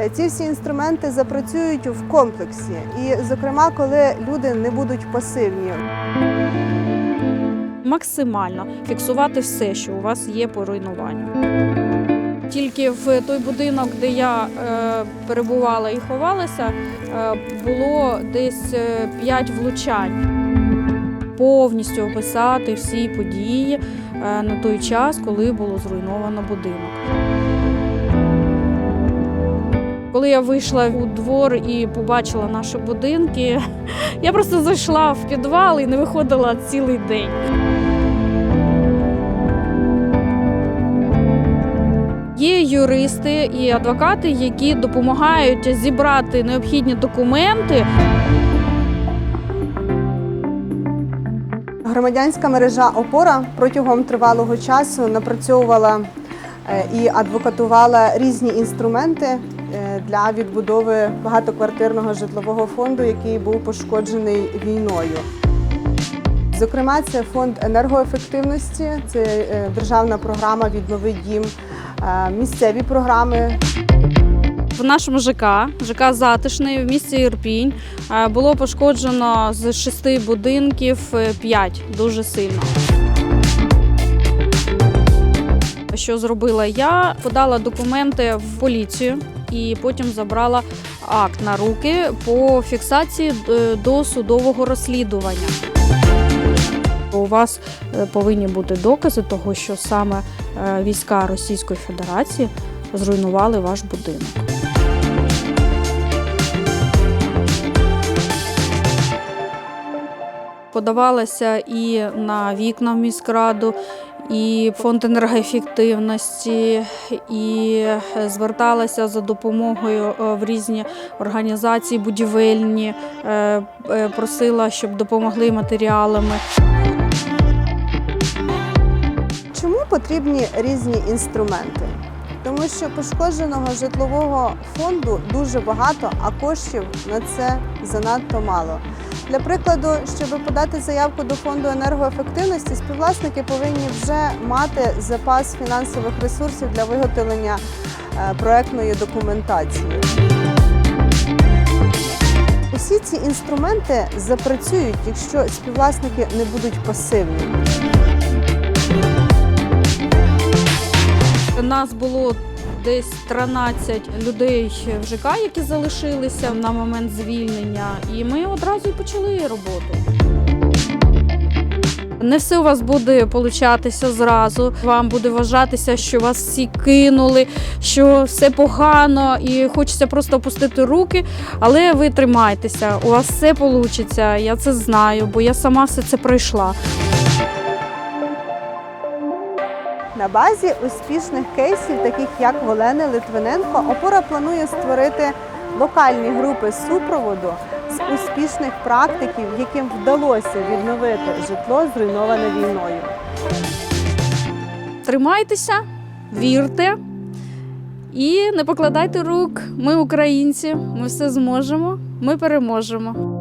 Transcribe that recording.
Е, Ці всі інструменти запрацюють в комплексі, і, зокрема, коли люди не будуть пасивні. максимально фіксувати все, що у вас є по руйнуванню. Тільки в той будинок, де я е, перебувала і ховалася, е, було десь 5 влучань. Повністю описати всі події на той час, коли було зруйновано будинок. Коли я вийшла у двор і побачила наші будинки, я просто зайшла в підвал і не виходила цілий день. Є юристи і адвокати, які допомагають зібрати необхідні документи. Громадянська мережа Опора протягом тривалого часу напрацьовувала е, і адвокатувала різні інструменти для відбудови багатоквартирного житлового фонду, який був пошкоджений війною. Зокрема, це фонд енергоефективності, це е, державна програма Віднови дім, е, місцеві програми В нашому ЖК, ЖК Затишний в місті Ірпінь, е, було пошкоджено з шести будинків е, п'ять дуже сильно. Що зробила я? Подала документи в поліцію і потім забрала акт на руки по фіксації е, до судового розслідування. У вас е, повинні бути докази того, що саме е, війська Російської Федерації зруйнували ваш будинок. Подавалася і на вікна в міськраду, і фонд енергоефективності, і зверталася за допомогою е, в різні організації будівельні, е, е, просила, щоб допомогли матеріалами. Чому потрібні різні інструменти? Тому що пошкодженого житлового фонду дуже багато, а коштів на це занадто мало. Для прикладу, щоб подати заявку до фонду енергоефективності, співвласники повинні вже мати запас фінансових ресурсів для виготовлення е, проектної документації. Усі ці інструменти запрацюють, якщо співвласники не будуть пасивні. Нас було десь 13 людей в ЖК, які залишилися на момент звільнення, і ми одразу і почали роботу. Не все у вас буде получатися зразу. Вам буде вважатися, що вас всі кинули, що все погано, і хочеться просто опустити руки. Але ви тримайтеся, у вас все вийде. Я це знаю, бо я сама все це пройшла. На базі успішних кейсів, таких як в Олени Литвиненко, опора планує створити локальні групи супроводу з успішних практиків, яким вдалося відновити житло, зруйноване війною. Тримайтеся, вірте і не покладайте рук. Ми українці, ми все зможемо, ми переможемо.